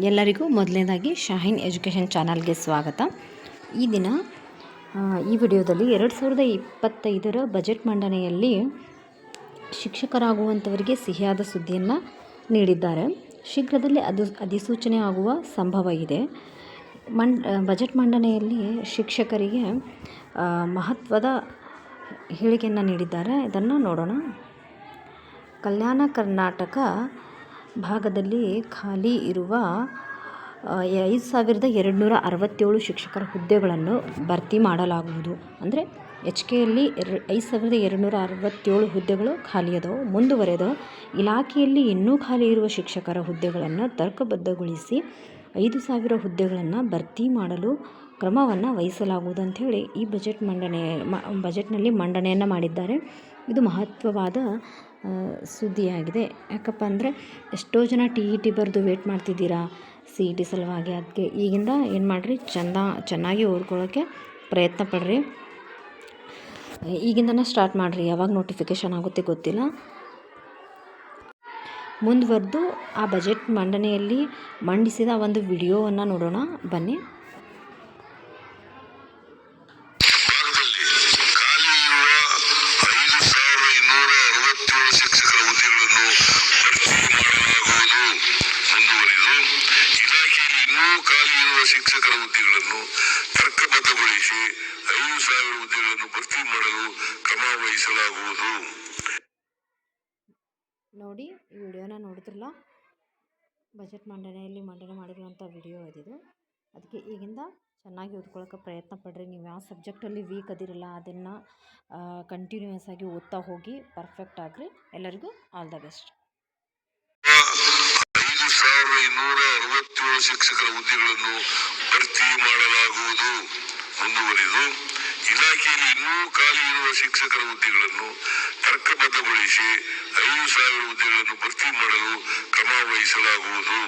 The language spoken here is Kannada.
ಎಲ್ಲರಿಗೂ ಮೊದಲನೇದಾಗಿ ಶಾಹಿನ್ ಎಜುಕೇಷನ್ ಚಾನಲ್ಗೆ ಸ್ವಾಗತ. ಈ ದಿನ ಈ ವಿಡಿಯೋದಲ್ಲಿ ಎರಡು ಸಾವಿರದ ಇಪ್ಪತ್ತೈದರ ಬಜೆಟ್ ಮಂಡನೆಯಲ್ಲಿ ಶಿಕ್ಷಕರಾಗುವಂಥವರಿಗೆ ಸಿಹಿಯಾದ ಸುದ್ದಿಯನ್ನು ನೀಡಿದ್ದಾರೆ. ಶೀಘ್ರದಲ್ಲೇ ಅದು ಅಧಿಸೂಚನೆ ಆಗುವ ಸಂಭವ ಇದೆ. ಬಜೆಟ್ ಮಂಡನೆಯಲ್ಲಿ ಶಿಕ್ಷಕರಿಗೆ ಮಹತ್ವದ ಹೇಳಿಕೆಯನ್ನು ನೀಡಿದ್ದಾರೆ. ಇದನ್ನು ನೋಡೋಣ. ಕಲ್ಯಾಣ ಕರ್ನಾಟಕ ಭಾಗದಲ್ಲಿ ಖಾಲಿ ಇರುವ ಐದು ಸಾವಿರದ ಎರಡುನೂರ ಅರವತ್ತೇಳು ಶಿಕ್ಷಕರ ಹುದ್ದೆಗಳನ್ನು ಭರ್ತಿ ಮಾಡಲಾಗುವುದು. ಅಂದರೆ ಎಚ್ ಕೆಯಲ್ಲಿ ಎರಡು, ಐದು ಸಾವಿರದ ಎರಡುನೂರ ಅರವತ್ತೇಳು ಹುದ್ದೆಗಳು ಖಾಲಿ ಅದಾವೆ ಮುಂದುವರೆದ ಇಲಾಖೆಯಲ್ಲಿ ಇನ್ನೂ ಖಾಲಿ ಇರುವ ಶಿಕ್ಷಕರ ಹುದ್ದೆಗಳನ್ನು ತರ್ಕಬದ್ಧಗೊಳಿಸಿ ಐದು ಸಾವಿರ ಹುದ್ದೆಗಳನ್ನು ಭರ್ತಿ ಮಾಡಲು ಕ್ರಮವನ್ನು ವಹಿಸಲಾಗುವುದು ಅಂಥೇಳಿ ಈ ಬಜೆಟ್ ಮಂಡನೆ, ಮ, ಬಜೆಟ್ನಲ್ಲಿ ಮಂಡನೆಯನ್ನು ಮಾಡಿದ್ದಾರೆ. ಇದು ಮಹತ್ವವಾದ ಸುದ್ದಿಯಾಗಿದೆ. ಯಾಕಪ್ಪ ಅಂದರೆ ಎಷ್ಟೋ ಜನ ಟಿ ಇ ಟಿ ಬರೆದು ವೇಟ್ ಮಾಡ್ತಿದ್ದೀರಾ? ಸಿ ಇ ಟಿ ಸಲುವಾಗಿ ಅದಕ್ಕೆ ಈಗಿಂದ ಏನು ಮಾಡಿರಿ? ಚೆಂದ, ಚೆನ್ನಾಗಿ ಓದ್ಕೊಳ್ಳೋಕ್ಕೆ ಪ್ರಯತ್ನ ಪಡ್ರಿ. ಈಗಿಂದನೇ ಸ್ಟಾರ್ಟ್ ಮಾಡಿರಿ. ಯಾವಾಗ ನೋಟಿಫಿಕೇಷನ್ ಆಗುತ್ತೆ ಗೊತ್ತಿಲ್ಲ. ಮುಂದುವರೆದು ಆ ಬಜೆಟ್ ಮಂಡನೆಯಲ್ಲಿ ಮಂಡಿಸಿದ ಒಂದು ವಿಡಿಯೋವನ್ನು ನೋಡೋಣ. ಬನ್ನಿ. ಶಿಕ್ಷಕರ ಹುದ್ದೆಗಳನ್ನು ಐದು ಸಾವಿರ ಹುದ್ದೆಗಳನ್ನು ಭರ್ತಿ ಮಾಡಲು ಕ್ರಮ ವಹಿಸಲಾಗುವುದು. ನೋಡಿ, ಈ ವಿಡಿಯೋನ ನೋಡಿದ್ರಲ್ಲ? ಬಜೆಟ್ ಮಂಡನೆಯಲ್ಲಿ ಮಂಡನೆ ಮಾಡಿರುವಂಥ ವಿಡಿಯೋ ಇದಿದು ಅದಕ್ಕೆ ಈಗಿಂದ ಚೆನ್ನಾಗಿ ಓದ್ಕೊಳ್ಳೋಕೆ ಪ್ರಯತ್ನ ಪಡ್ರಿ. ನೀವು ಯಾವ ಸಬ್ಜೆಕ್ಟಲ್ಲಿ ವೀಕ್ ಅದಿರಲ್ಲ, ಅದನ್ನು ಕಂಟಿನ್ಯೂಯಸ್ ಆಗಿ ಓದ್ತಾ ಹೋಗಿ ಪರ್ಫೆಕ್ಟ್ ಆಗ್ರಿ. ಎಲ್ಲರಿಗೂ ಆಲ್ ದ ಬೆಸ್ಟ್ ಐದು ಸಾವಿರದ ಇನ್ನೂರ ಅರವತ್ತೇಳು ಶಿಕ್ಷಕರ ಹುದ್ದೆಗಳನ್ನು ಭರ್ತಿ ಮಾಡಲಾಗುವುದು. ಮುಂದುವರಿದು, ಇಲಾಖೆಯಲ್ಲಿ ಇನ್ನೂ ಖಾಲಿ ಇರುವ ಶಿಕ್ಷಕರ ಹುದ್ದೆಗಳನ್ನು ತರ್ಕಬದ್ಧಗೊಳಿಸಿ ಐದು ಸಾವಿರ ಹುದ್ದೆಗಳನ್ನು ಭರ್ತಿ ಮಾಡಲು ಕ್ರಮ ವಹಿಸಲಾಗುವುದು.